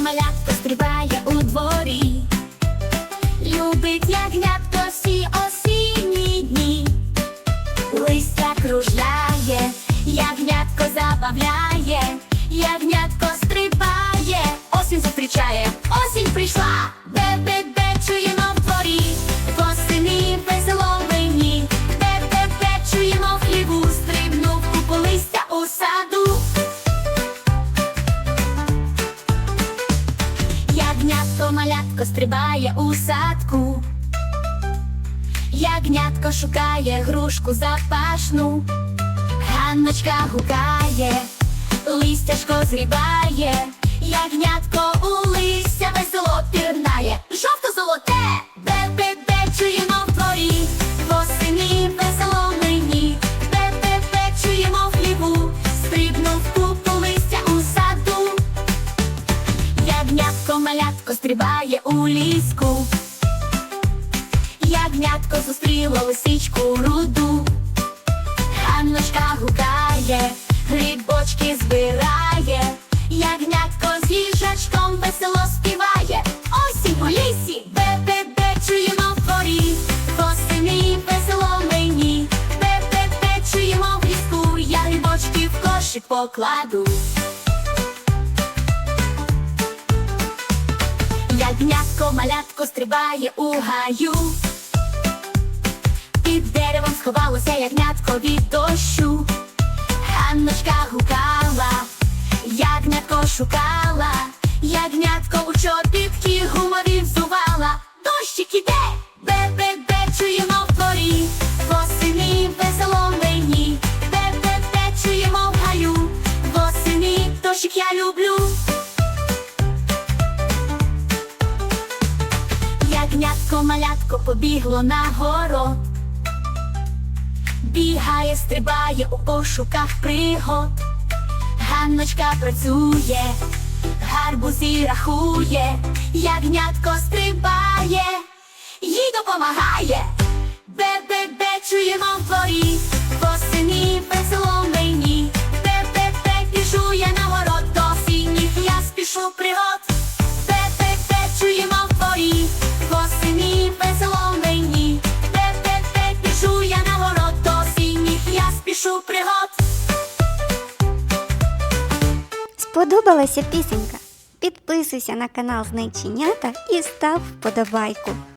малятко стрибає у дворі. Любить ягнятко всі осінні дні. Листя кружляє, ягнятко забавляє, ягнятко стрибає, осінь зустрічає, осінь прийшла, Ягнятко стрибає у садку. Ягнятко шукає грушку запашну, Ганночка гукає, листяшко зрібає, ягнятко у листя весело пірнає, жовто-золоте, бе-бе-бе, Ягнятко малятко стрибає у ліску. Ягнятко зустріло лисичку руду. Ганночка гукає, грибочки збирає, ягнятко з їжачком весело співає. Осінь у лісі, бе-бе-бе, чуємо в дворі, восени весело мені, бе-бе-бе, чуємо в ліску, я грибочки в кошик покладу. Ягнятко малятко стрибає у гаю. Під деревом сховалося ягнятко від дощу. Ганночка гукала, ягнятко шукала, ягнятко у чобітки гумові взувала. Дощик іде, бе-бе-бе, чуємо в дворі, восени весело мені, бе-бе-бе, чуємо в гаю, восени дощик я люблю. Ягнятко малятко побігло на город. Бігає, стрибає у пошуках пригод. Ганночка працює, гарбузі рахує, ягнятко стрибає, їй допомагає. Бе-бе-бе, чуємо в дворі, восени весело мені. Бе-бе-бе, біжу я на город до осінніх, я спішу пригод. Сподобалася пісенька? Підписуйся на канал Знайченята і став вподобайку.